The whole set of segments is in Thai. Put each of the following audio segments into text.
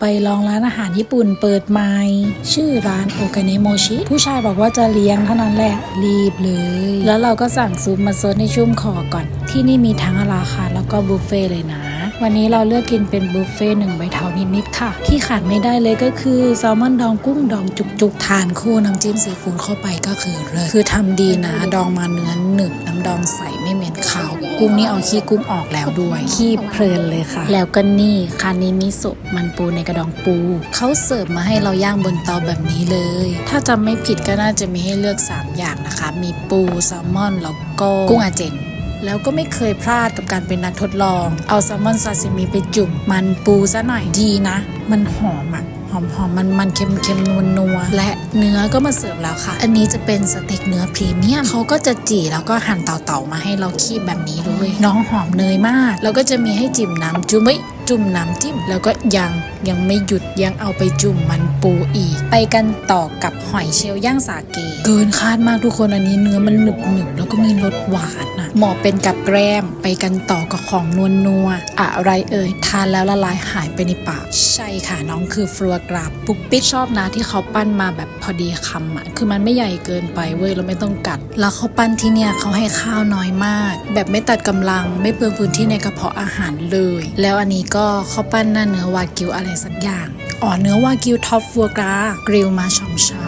ไปลองร้านอาหารญี่ปุ่นเปิดใหม่ชื่อร้านโอกาเนโมชิ ผู้ชายบอกว่าจะเลี้ยงเท่านั้นแหละรีบเลย แล้วเราก็สั่งซุปมาซดในชุ่มคอก่อน ที่นี่มีทั้งราคาแล้วก็บุฟเฟ่เลยนะวันนี้เราเลือกกินเป็นบุฟเฟ่หนึ่งใบเทานิดๆค่ะ ที่ขาดไม่ได้เลยก็คือแซลมอนดองกุ้งดองจุกๆ ทานคู่น้ำจิ้มซีฟู้ดเข้าไปก็คือเลิศคือทำดีนะ ดองมาเนื้อหนึบน้ำดองใสไม่เหม็นคาว กุ้งนี่เอาขี้กุ้งออกแล้วด้วยขี้เพลินเลยค่ะ แล้วก็นี่คานิมิโซะมันปูในกระดองปูเขาเสิร์ฟมาให้เราย่างบนเตาแบบนี้เลย ถ้าจำไม่ผิดก็น่าจะมีให้เลือก 3 อย่างนะคะ มีปูแซลมอนแล้วก็กุ้งอาเจนแล้วก็ไม่เคยพลาดกับการเป็นนักทดลอง เอาแซลมอนซาซิมิไปจุ่มมันปูซะหน่อยดีนะ มันหอมอะ หอมหอมมันมันเค็มเค็มนวลนัวและเนื้อก็มาเสิร์ฟแล้วค่ะ อันนี้จะเป็นสเต็กเนื้อพรีเมียมเขาก็จะจี่แล้วก็หั่นเต่าๆมาให้เราคีบแบบนี้ด้วยน้องหอมเนยมาก แล้วก็จะมีให้จิ้มน้ำจุ่มจุ่มน้ำจิ้มแล้วก็ยังยังไม่หยุดยังเอาไปจุ่มมันปูอีก ไปกันต่อกับหอยเชลล์ย่างสาเก เกินคาดมากทุกคนอันนี้เนื้อมันหนึบหนึบแล้วก็มีรสหวาน หมาะเป็นกับแกล้มไปกันต่อกับของนวลนัวอะไรเอ่ยทานแล้วละลายหายไปในปาก ใช่ค่ะน้องคือฟลัวกราบปุ๊บปิ๊ดชอบนะที่เขาปั้นมาแบบพอดีคำอะคือมันไม่ใหญ่เกินไปเว้ยเราไม่ต้องกัด แล้วเขาปั้นที่เนี่ยเขาให้ข้าวน้อยมาก แบบไม่ตัดกำลังไม่เปลืองพื้นที่ในกระเพาะอาหารเลย แล้วอันนี้ก็เขาปั้นหน้าเนื้อวากิวอะไรสักอย่างอ๋อเนื้อวากิวท็อปฟัวกรากริลมาช่ำๆกำลังดี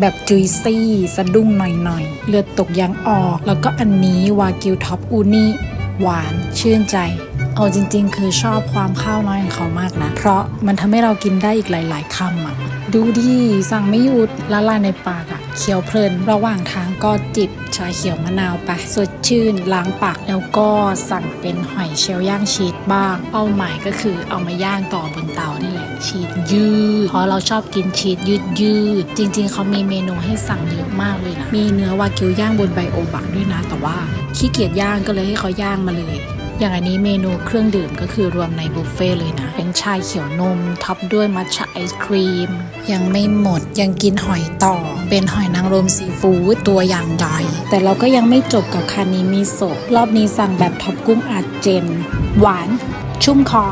แบบจุยซี่สะดุ้งหน่อยๆ เลือดตกยางออก แล้วก็อันนี้วากิวท็อปอูนี่หวานชื่นใจ เอาจริงๆ คือชอบความข้าวน้อยของเขามากนะ เพราะมันทำให้เรากินได้อีกหลาย ๆคำอะ ดูดีสั่งไม่หยุดละลายในปาก เคี้ยวเพลิน ระหว่างทางก็จิบชาเขียวมะนาวไปสดชื่นล้างปากแล้วก็สั่งเป็นหอยเชลล์ย่างชีสบ้างเป้าหมายก็คือเอามาย่างต่อบนเตานี่แหละชีสยืดเพราะเราชอบกินชีสยืดยืดจริง ๆเขามีเมนูให้สั่งเยอะมากเลยนะมีเนื้อวากิวย่างบนไบโอบะด้วยนะ แต่ว่าขี้เกียจย่างก็เลยให้เขาย่างมาเลย อย่างอันนี้เมนูเครื่องดื่มก็คือรวมในบุฟเฟ่ต์เลยนะ เป็นชาเขียวนมท็อปด้วยมัทฉะไอศครีม ยังไม่หมดยังกินหอยต่อ เป็นหอยนางรมซีฟู้ดตัวอย่างใหญ่แต่เราก็ยังไม่จบกับคานิมิโซะรอบนี้สั่งแบบท็อปกุ้งอาเจน หวาน ชุ่มคอ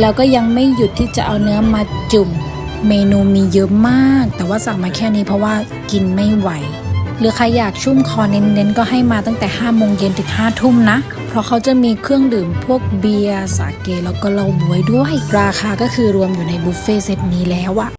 แล้วก็ยังไม่หยุดที่จะเอาเนื้อมาจุ่ม เมนูมีเยอะมาก แต่ว่าสั่งมาแค่นี้เพราะว่ากินไม่ไหวหรือใครอยากชุ่มคอเน้นๆ ก็ให้มาตั้งแต่5โมงเย็นถึง5ทุ่มนะ ราะเขาจะมีเครื่องดื่มพวกเบียร์สาเกแล้วก็เหล้าบวยด้วย ราคาก็คือรวมอยู่ในบุฟเฟ่ต์เซตนี้แล้วอะ